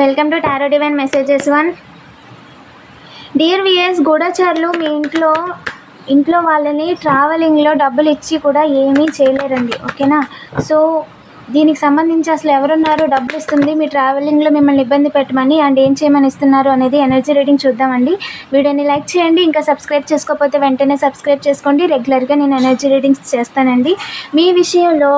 Welcome to tarot divine messages one dear VS గూఢచారులు మీ ఇంట్లో ఇంట్లో వాళ్ళని ట్రావెలింగ్లో డబ్బులు ఇచ్చి కూడా ఏమీ చేయలేరండి. ఓకేనా సో దీనికి సంబంధించి అసలు ఎవరున్నారు? డబ్బులు ఇస్తుంది. మీ ట్రావెలింగ్లో మిమ్మల్ని ఇబ్బంది పెట్టమని అండ్ ఏం చేయమని ఇస్తున్నారు అనేది ఎనర్జీ రీడింగ్ చూద్దామండి. వీడియోని లైక్ చేయండి. ఇంకా సబ్స్క్రైబ్ చేసుకోకపోతే వెంటనే సబ్స్క్రైబ్ చేసుకోండి. రెగ్యులర్గా నేను ఎనర్జీ రీడింగ్స్ చేస్తానండి. మీ విషయంలో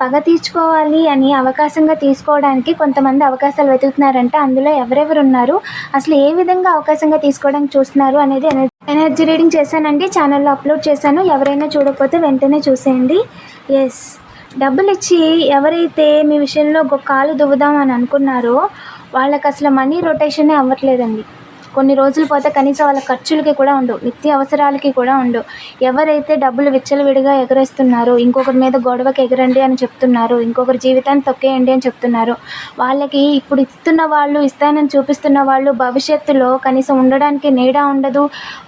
పగ తీర్చుకోవాలి అని అవకాశంగా తీసుకోవడానికి కొంతమంది అవకాశాలు వెతుకుతున్నారంట. అందులో ఎవరెవరు ఉన్నారు? అసలు ఏ విధంగా అవకాశంగా తీసుకోవడానికి చూస్తున్నారు అనేది ఎనర్జీ ఎనర్జీ రీడింగ్ చేశానండి. ఛానల్లో అప్లోడ్ చేశాను. ఎవరైనా చూడకపోతే వెంటనే చూసేయండి. ఎస్ డబ్బులు ఇచ్చి ఎవరైతే మీ విషయంలో ఒక కాలు దువ్వుదాం అని అనుకున్నారో వాళ్ళకి అసలు మనీ రొటేషనే అవ్వట్లేదండి. కొన్ని రోజులు పోతే కనీసం వాళ్ళ ఖర్చులకి కూడా ఉండవు నిత్య అవసరాలకి కూడా ఉండవు ఎవరైతే డబ్బులు విచ్చలవిడిగా ఎగరేస్తున్నారో ఇంకొకరి మీద గొడవకి ఎగరండి అని చెప్తున్నారు ఇంకొకరి జీవితాన్ని తొక్కేయండి అని చెప్తున్నారు వాళ్ళకి ఇప్పుడు ఇస్తున్న వాళ్ళు ఇస్తానని చూపిస్తున్న వాళ్ళు భవిష్యత్తులో కనీసం ఉండడానికి నీడా ఉండదు.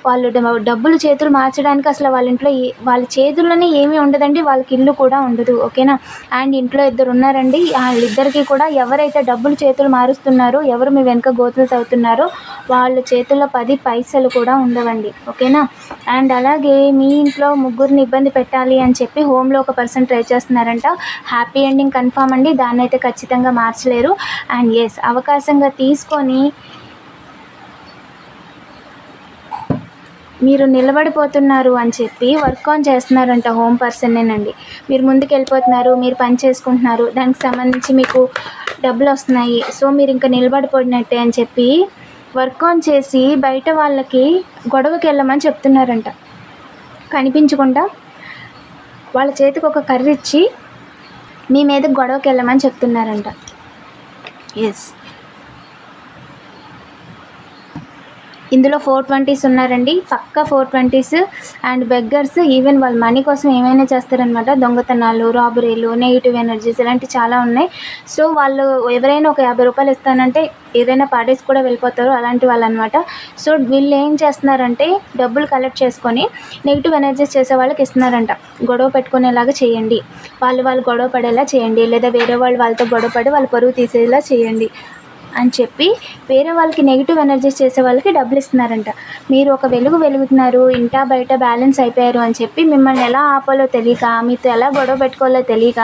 వాళ్ళు డబ్బులు చేతులు మార్చడానికి అసలు వాళ్ళ ఇంట్లో వాళ్ళ చేతుల్లోనే ఏమీ ఉండదండి వాళ్ళకి ఇల్లు కూడా ఉండదు. ఓకేనా? అండ్ ఇంట్లో ఇద్దరు ఉన్నారండి. వాళ్ళిద్దరికీ కూడా ఎవరైతే డబ్బులు చేతులు మారుస్తున్నారో ఎవరు మీ వెనుక గోతులు తవ్వుతున్నారో వాళ్ళు చేతిలో పది పైసలు కూడా ఉండవండి ఓకేనా? అండ్ అలాగే మీ ఇంట్లో ముగ్గురిని ఇబ్బంది పెట్టాలి అని చెప్పి హోమ్లో ఒక పర్సన్ ట్రై చేస్తున్నారంట. హ్యాపీ ఎండింగ్ కన్ఫామ్ అండి. దాన్ని అయితే ఖచ్చితంగా మార్చలేరు. అండ్ ఎస్ అవకాశంగా తీసుకొని మీరు నిలబడిపోతున్నారు అని చెప్పి వర్క్ ఆన్ చేస్తున్నారంట హోమ్ పర్సన్నేనండి మీరు ముందుకు వెళ్ళిపోతున్నారు మీరు పని చేసుకుంటున్నారు దానికి సంబంధించి మీకు డబ్బులు వస్తున్నాయి. సో మీరు ఇంకా నిలబడిపోయినట్టే అని చెప్పి వర్క్ ఆన్ చేసి బయట వాళ్ళకి గొడవకి వెళ్ళమని చెప్తున్నారంట. కనిపించకుండా వాళ్ళ చేతికి ఒక కర్రీ ఇచ్చి మీ మీద గొడవకి వెళ్ళమని చెప్తున్నారంట. ఎస్ ఇందులో ఫోర్ ట్వంటీస్ ఉన్నారండి. పక్క four twenties. And beggars even వాళ్ళ మనీ కోసం ఏమైనా చేస్తారనమాట దొంగతనాలు రాబరీలు నెగిటివ్ ఎనర్జీస్ ఇలాంటివి చాలా ఉన్నాయి. సో వాళ్ళు ఎవరైనా ఒక యాభై రూపాయలు ఇస్తానంటే ఏదైనా పార్టీస్ కూడా వెళ్ళిపోతారు. అలాంటి వాళ్ళు అనమాట సో వీళ్ళు ఏం చేస్తున్నారంటే డబ్బులు కలెక్ట్ చేసుకొని నెగిటివ్ ఎనర్జీస్ చేసే వాళ్ళకి ఇస్తున్నారంట. గొడవ పెట్టుకునేలాగా చేయండి. వాళ్ళు వాళ్ళు గొడవ పడేలా చేయండి. లేదా వేరే వాళ్ళు వాళ్ళతో గొడవ పడి వాళ్ళ పరువు తీసేలా చేయండి. అని చెప్పి వేరే వాళ్ళకి నెగిటివ్ ఎనర్జీస్ చేసే వాళ్ళకి డబ్బులు ఇస్తున్నారంట. మీరు ఒక వెలుగు వెలుగుతున్నారు ఇంటా బయట బ్యాలెన్స్ అయిపోయారు అని చెప్పి మిమ్మల్ని ఎలా ఆపాలో తెలియక మీతో ఎలా గొడవ పెట్టుకోవాలో తెలియక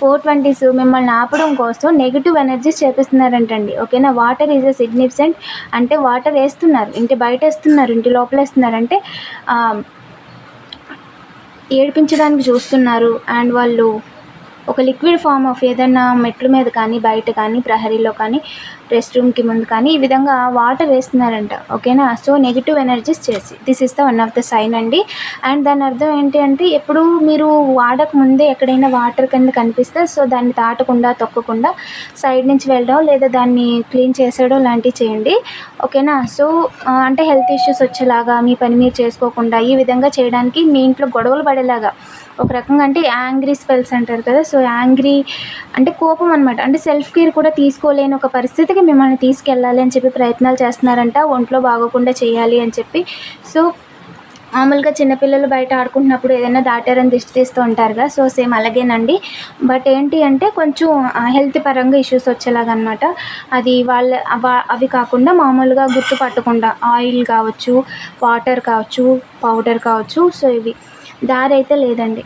ఫోర్ ట్వంటీస్ మిమ్మల్ని ఆపడం కోసం నెగిటివ్ ఎనర్జీస్ చేపిస్తున్నారంటండి. ఓకేనా? వాటర్ ఈజ్ అ సిగ్నిఫికెంట్ అంటే వాటర్ వేస్తున్నారు ఇంటి బయట వేస్తున్నారు ఇంటి లోపల వేస్తున్నారు అంటే ఏడిపించడానికి చూస్తున్నారు. అండ్ వాళ్ళు ఒక లిక్విడ్ ఫామ్ ఆఫ్ ఏదైనా మెట్ల మీద కానీ బయట కానీ ప్రహరీలో కానీ రెస్ట్ రూమ్కి ముందు. కానీ ఈ విధంగా వాటర్ వేస్తున్నారంట. ఓకేనా సో నెగిటివ్ ఎనర్జీస్ చేసి. This is the one of the sign అండి. అండ్ దాని అర్థం ఏంటి అంటే ఎప్పుడు మీరు వాడక ముందే ఎక్కడైనా వాటర్ కింద కనిపిస్తే సో దాన్ని తాటకుండా తొక్కకుండా సైడ్ నుంచి వెళ్ళడం లేదా దాన్ని క్లీన్ చేసేయడం లాంటివి చేయండి. ఓకేనా సో అంటే హెల్త్ ఇష్యూస్ వచ్చేలాగా మీ పని మీరు చేసుకోకుండా ఈ విధంగా చేయడానికి మీ ఇంట్లో గొడవలు పడేలాగా. ఒక రకంగా అంటే యాంగ్రీ స్పెల్స్ అంటారు కదా సో యాంగ్రీ అంటే కోపం అనమాట అంటే సెల్ఫ్ కేర్ కూడా తీసుకోలేని ఒక పరిస్థితికి మిమ్మల్ని తీసుకెళ్ళాలి అని చెప్పి ప్రయత్నాలు చేస్తున్నారంట. ఒంట్లో బాగోకుండా చేయాలి అని చెప్పి. సో మామూలుగా చిన్నపిల్లలు బయట ఆడుకుంటున్నప్పుడు ఏదైనా దాటారని దిష్టి తీస్తూ ఉంటారు కదా సో సేమ్ అలాగేనండి. బట్ ఏంటి అంటే కొంచెం హెల్త్ పరంగా ఇష్యూస్ వచ్చేలాగా అనమాట అది వాళ్ళ అవ- అవి కాకుండా మామూలుగా గుర్తు పట్టకుండా ఆయిల్ కావచ్చు వాటర్ కావచ్చు పౌడర్ కావచ్చు. సో ఇవి దారి అయితే లేదండి.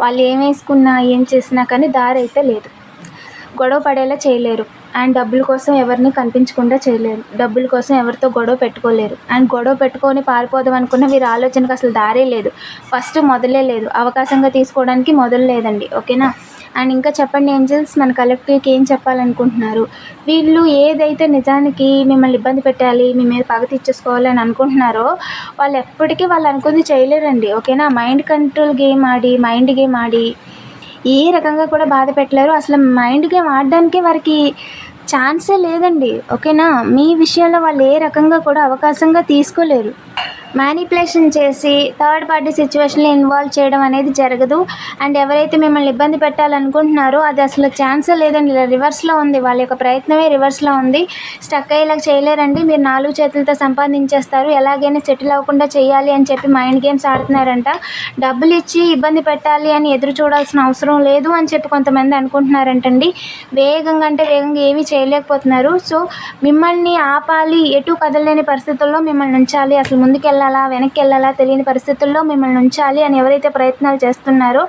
వాళ్ళు ఏం వేసుకున్నా ఏం చేసినా కానీ దారి అయితే లేదు. గొడవ పడేలా చేయలేరు. అండ్ డబ్బుల కోసం ఎవరిని కనిపించకుండా చేయలేరు. డబ్బుల కోసం ఎవరితో గొడవ పెట్టుకోలేరు. అండ్ గొడవ పెట్టుకొని పారిపోదాం అనుకున్న వీరి ఆలోచనకు అసలు దారే లేదు. ఫస్ట్ మొదలే లేదు. అవకాశంగా తీసుకోవడానికి మొదలు లేదండి. ఓకేనా? అండ్ ఇంకా చెప్పండి ఏంజల్స్ మన కలెక్టివ్కి ఏం చెప్పాలనుకుంటున్నారు? వీళ్ళు ఏదైతే నిజానికి మిమ్మల్ని ఇబ్బంది పెట్టాలి మీ మీద పగ తీర్చేసుకోవాలి అని అనుకుంటున్నారో వాళ్ళు ఎప్పటికీ వాళ్ళు అనుకుంది చేయలేరండి. ఓకేనా? మైండ్ కంట్రోల్ గేమ్ ఆడి మైండ్ గేమ్ ఆడి ఏ రకంగా కూడా బాధ పెట్టలేరు. అసలు మైండ్ గేమ్ ఆడడానికి వారికి ఛాన్సే లేదండి. ఓకేనా మీ విషయంలో వాళ్ళు ఏ రకంగా కూడా అవకాశంగా తీసుకోలేరు. మ్యానిపులేషన్ చేసి థర్డ్ పార్టీ సిచ్యువేషన్లో ఇన్వాల్వ్ చేయడం అనేది జరగదు. అండ్ ఎవరైతే మిమ్మల్ని ఇబ్బంది పెట్టాలనుకుంటున్నారో అది అసలు ఛాన్స్ లేదండి. ఇలా రివర్స్లో ఉంది. వాళ్ళ యొక్క ప్రయత్నమే రివర్స్లో ఉంది. స్టక్ అయ్యేలా చేయలేరండి. మీరు నాలుగు చేతులతో సంపాదించేస్తారు. ఎలాగైనా సెటిల్ అవ్వకుండా చేయాలి అని చెప్పి మైండ్ గేమ్స్ ఆడుతున్నారంట. డబ్బులు ఇచ్చి ఇబ్బంది పెట్టాలి అని ఎదురు చూడాల్సిన అవసరం లేదు అని చెప్పి కొంతమంది అనుకుంటున్నారంటండి. వేగంగా అంటే వేగంగా ఏమీ చేయలేకపోతున్నారు. సో మిమ్మల్ని ఆపాలి. ఎటు కదలలేని పరిస్థితుల్లో మిమ్మల్ని ఉంచాలి. అసలు ముందుకెళ్ళాలి వెనక్కి వెళ్ళాలా తెలియని పరిస్థితుల్లో మిమ్మల్ని ఉంచాలి అని ఎవరైతే ప్రయత్నాలు చేస్తున్నారో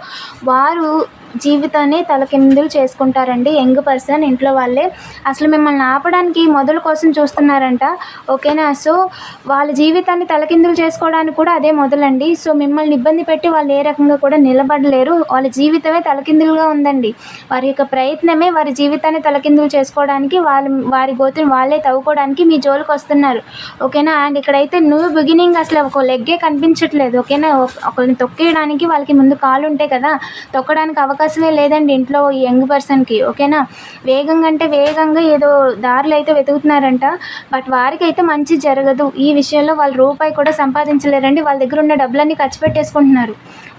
వారు జీవితాన్ని తలకిందులు చేసుకుంటారండి. యంగ్ పర్సన్ ఇంట్లో వాళ్ళే. అసలు మిమ్మల్ని ఆపడానికి మొదలు కోసం చూస్తున్నారంట. ఓకేనా? సో వాళ్ళ జీవితాన్ని తలకిందులు చేసుకోవడానికి కూడా అదే మొదలండి. సో మిమ్మల్ని ఇబ్బంది పెట్టి వాళ్ళు ఏ రకంగా కూడా నిలబడలేరు. వాళ్ళ జీవితమే తలకిందులుగా ఉందండి. వారి యొక్క ప్రయత్నమే వారి జీవితాన్ని తలకిందులు చేసుకోవడానికి వాళ్ళ వారి గోతుని వాళ్ళే తవ్వుకోవడానికి మీ జోలికి వస్తున్నారు. ఓకేనా? అండ్ ఇక్కడైతే న్యూ బిగినింగ్ అసలు ఒక లెగ్గే కనిపించట్లేదు. ఓకేనా? ఒకరిని తొక్కేయడానికి వాళ్ళకి ముందు కాలు ఉంటాయి కదా తొక్కడానికి అవకాశం అవకాశమే లేదండి ఇంట్లో ఈ యంగ్ పర్సన్కి ఓకేనా? వేగంగా అంటే వేగంగా ఏదో దారులు అయితే వెతుకుతున్నారంట బట్ వారికి అయితే మంచి జరగదు. ఈ విషయంలో వాళ్ళు రూపాయి కూడా సంపాదించలేరండి వాళ్ళ దగ్గర ఉన్న డబ్బులన్నీ ఖర్చు పెట్టేసుకుంటున్నారు.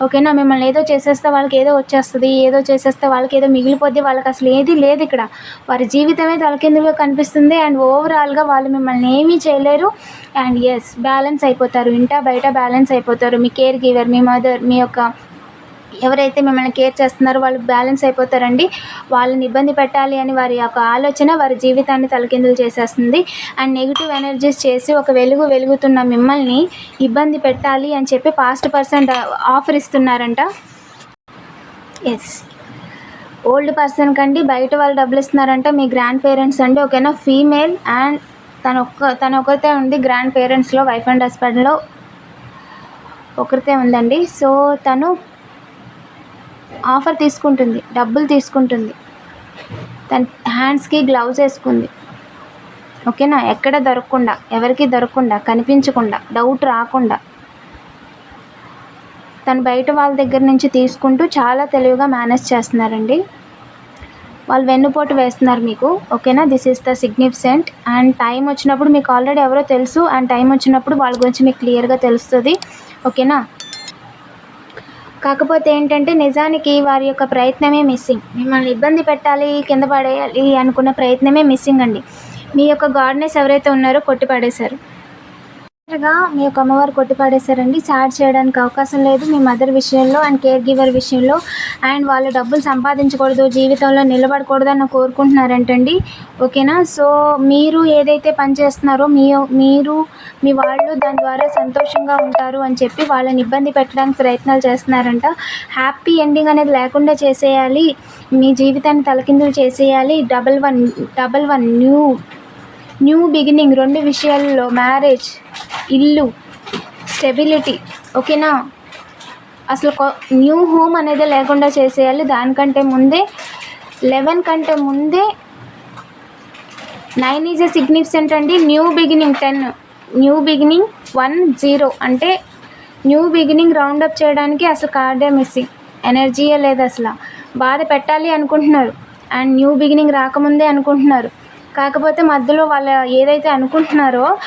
ఓకేనా? మిమ్మల్ని ఏదో చేసేస్తే వాళ్ళకి ఏదో వచ్చేస్తుంది ఏదో చేసేస్తే వాళ్ళకి ఏదో మిగిలిపోద్ది వాళ్ళకి అసలు ఏది లేదు ఇక్కడ. వారి జీవితమే తలకిందులుగా కనిపిస్తుంది అండ్ ఓవరాల్గా వాళ్ళు మిమ్మల్ని ఏమీ చేయలేరు. అండ్ ఎస్ బ్యాలెన్స్ అయిపోతారు. ఇంటా బయట బ్యాలెన్స్ అయిపోతారు. మీ కేర్ గివర్ మీ మదర్ మీ యొక్క ఎవరైతే మిమ్మల్ని కేర్ చేస్తున్నారో వాళ్ళు బ్యాలెన్స్ అయిపోతారండి. వాళ్ళని ఇబ్బంది పెట్టాలి అని వారి యొక్క ఆలోచన వారి జీవితాన్ని తలకిందులు చేసేస్తుంది. అండ్ నెగిటివ్ ఎనర్జీస్ చేసి ఒక వెలుగు వెలుగుతున్న మిమ్మల్ని ఇబ్బంది పెట్టాలి అని చెప్పి ఫాస్ట్ పర్సెంట్ ఆఫర్ ఇస్తున్నారంట. ఎస్ ఓల్డ్ పర్సన్ కండి బయట వాళ్ళు డబ్బులు ఇస్తున్నారంట. మీ గ్రాండ్ పేరెంట్స్ అండి. ఓకేనా? ఫీమేల్ అండ్ తను ఒక్క తను ఒకరితే ఉంది గ్రాండ్ పేరెంట్స్లో వైఫ్ అండ్ హస్బెండ్లో ఒకరితే ఉందండి. సో తను ఆఫర్ తీసుకుంటుంది డబ్బులు తీసుకుంటుంది. తన హ్యాండ్స్కి గ్లౌజ్ వేసుకుంది. ఓకేనా? ఎక్కడ దొరకకుండా ఎవరికి దొరకకుండా కనిపించకుండా డౌట్ రాకుండా. తను బయట వాళ్ళ దగ్గర నుంచి తీసుకుంటూ చాలా తెలివిగా మేనేజ్ చేస్తున్నారండి. వాళ్ళు వెన్నుపోటు వేస్తున్నారు మీకు. ఓకేనా? This is the significant and time వచ్చినప్పుడు మీకు ఆల్రెడీ ఎవరో తెలుసు. అండ్ టైం వచ్చినప్పుడు వాళ్ళ గురించి మీకు క్లియర్గా తెలుస్తుంది. ఓకేనా? కాకపోతే ఏంటంటే నిజానికి వారి యొక్క ప్రయత్నమే మిస్సింగ్ మిమ్మల్ని ఇబ్బంది పెట్టాలి కింద పడేయాలి అనుకున్న ప్రయత్నమే మిస్సింగ్ అండి. మీ యొక్క గాడ్నెస్ ఎవరైతే ఉన్నారో కొట్టి పడేశారు గా మీ యొక్క అమ్మవారు కొట్టిపాడేశారండి సాడ్ చేయడానికి అవకాశం లేదు. మీ మదర్ విషయంలో అండ్ కేర్ గివర్ విషయంలో అండ్ వాళ్ళు డబ్బులు సంపాదించకూడదు జీవితంలో నిలబడకూడదు అని కోరుకుంటున్నారంటండి. ఓకేనా? సో మీరు ఏదైతే పని చేస్తున్నారో మీ మీరు మీ వాళ్ళు దాని ద్వారా సంతోషంగా ఉంటారు అని చెప్పి వాళ్ళని ఇబ్బంది పెట్టడానికి ప్రయత్నాలు చేస్తున్నారంట. హ్యాపీ ఎండింగ్ అనేది లేకుండా చేసేయాలి. మీ జీవితాన్ని తలకిందులు చేసేయాలి. Double one double one new new beginning రెండు విషయాల్లో మ్యారేజ్ ఇల్లు స్టెబిలిటీ ఓకేనా? అసలు న్యూ హోమ్ అనేది లేకుండా చేసేయాలి. దానికంటే ముందే లెవెన్ కంటే ముందే నైన్ ఈజ్ ఎ సిగ్నిఫికెంట్ అండి. New beginning ten new beginning one zero. అంటే న్యూ బిగినింగ్ రౌండప్ చేయడానికి అసలు కార్డే మిస్సింగ్. ఎనర్జీయే లేదు అసలు. బాధ పెట్టాలి అనుకుంటున్నారు. అండ్ న్యూ బిగినింగ్ రాకముందే అనుకుంటున్నారు. కాకపోతే మధ్యలో వాళ్ళ ఏదైతే అనుకుంటున్నారో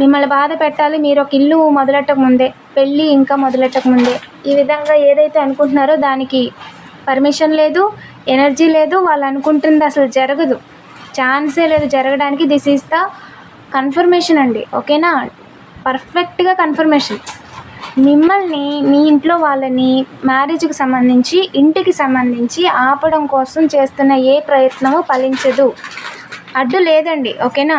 మిమ్మల్ని బాధ పెట్టాలి మీరు ఒక ఇల్లు మొదలెట్టక ముందే పెళ్ళి ఇంకా మొదలెట్టక ముందే. ఈ విధంగా ఏదైతే అనుకుంటున్నారో దానికి పర్మిషన్ లేదు ఎనర్జీ లేదు వాళ్ళు అనుకుంటుంది అసలు జరగదు. ఛాన్సే లేదు జరగడానికి. దిస్ ఈస్ ద కన్ఫర్మేషన్ అండి. ఓకేనా? పర్ఫెక్ట్గా కన్ఫర్మేషన్ మిమ్మల్ని మీ ఇంట్లో వాళ్ళని మ్యారేజ్కి సంబంధించి ఇంటికి సంబంధించి ఆపడం కోసం చేస్తున్న ఏ ప్రయత్నమూ ఫలించదు. అడ్డు లేదండి. ఓకేనా?